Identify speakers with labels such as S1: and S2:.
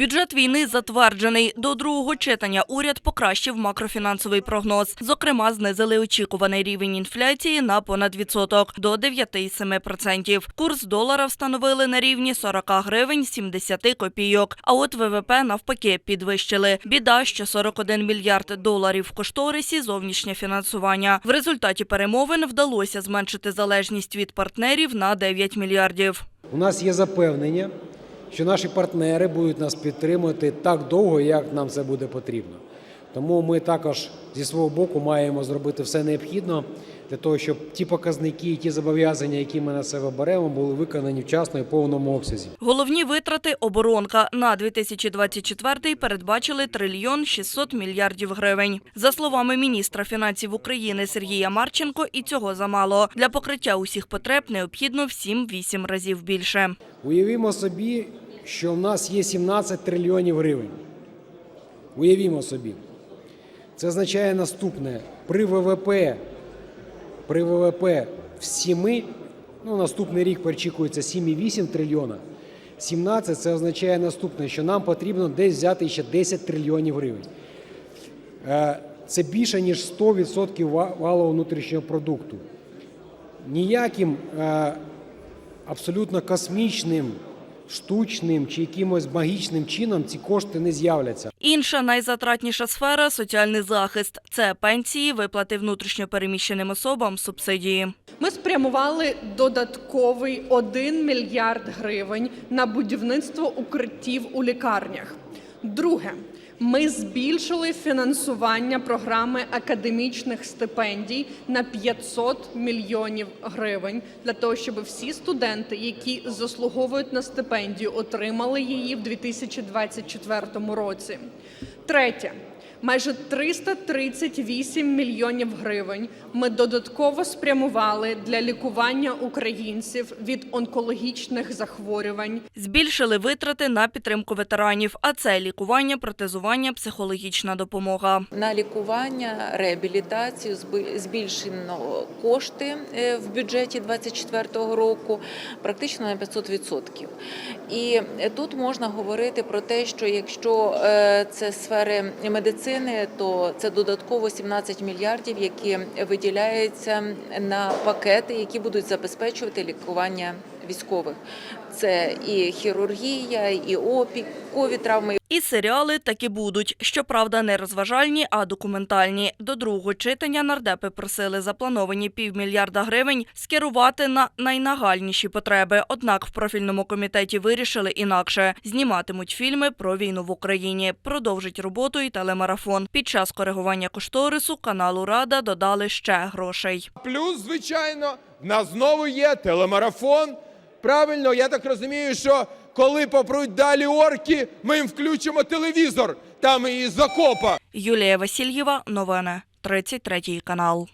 S1: Бюджет війни затверджений. До другого читання уряд покращив макрофінансовий прогноз. Зокрема, знизили очікуваний рівень інфляції на понад відсоток до 9,7%. Курс долара встановили на рівні 40 гривень 70 копійок. А от ВВП навпаки підвищили. Біда, що 41 мільярд доларів в кошторисі зовнішнє фінансування. В результаті перемовин вдалося зменшити залежність від партнерів на 9 мільярдів.
S2: У нас є запевнення, що наші партнери будуть нас підтримувати так довго, як нам це буде потрібно. Тому ми також зі свого боку маємо зробити все необхідне для того, щоб ті показники і ті зобов'язання, які ми на себе беремо, були виконані вчасно і в повному обсязі.
S1: Головні витрати оборонка на 2024 передбачили трильйон 600 мільярдів гривень. За словами міністра фінансів України Сергія Марченко, і цього замало. Для покриття усіх потреб необхідно в 7-8 разів більше.
S2: Уявімо собі, що в нас є 17 трильйонів гривень. Уявімо собі. Це означає наступне: при ВВП, при ВВП в 7, ну наступний рік перечікується 7,8 трильйона. 17 це означає наступне, що нам потрібно десь взяти ще 10 трильйонів гривень. Е, Це більше, ніж 100% ва- валового внутрішнього продукту. Ніяким е, абсолютно космічним, штучним чи якимось магічним чином ці кошти не з'являться.
S1: Інша найзатратніша сфера соціальний захист. Це пенсії, виплати внутрішньопереміщеним особам, субсидії.
S3: Ми спрямували додатковий 1 мільярд гривень на будівництво укриттів у лікарнях. Друге, ми збільшили фінансування програми академічних стипендій на 500 мільйонів гривень для того, щоб всі студенти, які заслуговують на стипендію, отримали її в 2024 році. Третє. Майже 338 мільйонів гривень ми додатково спрямували для лікування українців від онкологічних захворювань.
S1: Збільшили витрати на підтримку ветеранів, а це лікування, протезування, психологічна допомога.
S4: На лікування, реабілітацію зби- збільшено кошти е, в бюджеті 2024 року практично на 500%. І тут можна говорити про те, що якщо е, це сфери медицини, то це додатково 17 мільярдів, які виділяються на пакети, які будуть забезпечувати лікування військових. Це і хірургія, і опік, ковід травми,
S1: І серіали таки будуть. Щоправда, не розважальні, а документальні. До другого читання нардепи просили заплановані півмільярда гривень скерувати на найнагальніші потреби. Однак в профільному комітеті вирішили інакше. Зніматимуть фільми про війну в Україні. Продовжить роботу і телемарафон. Під час коригування кошторису каналу Рада додали ще грошей.
S5: Плюс, звичайно, в нас знову є телемарафон. Правильно, я так розумію, що коли попруть далі орки, ми їм включимо телевізор, там і закопа.
S1: Юлія Васильєва, новини, 33 канал.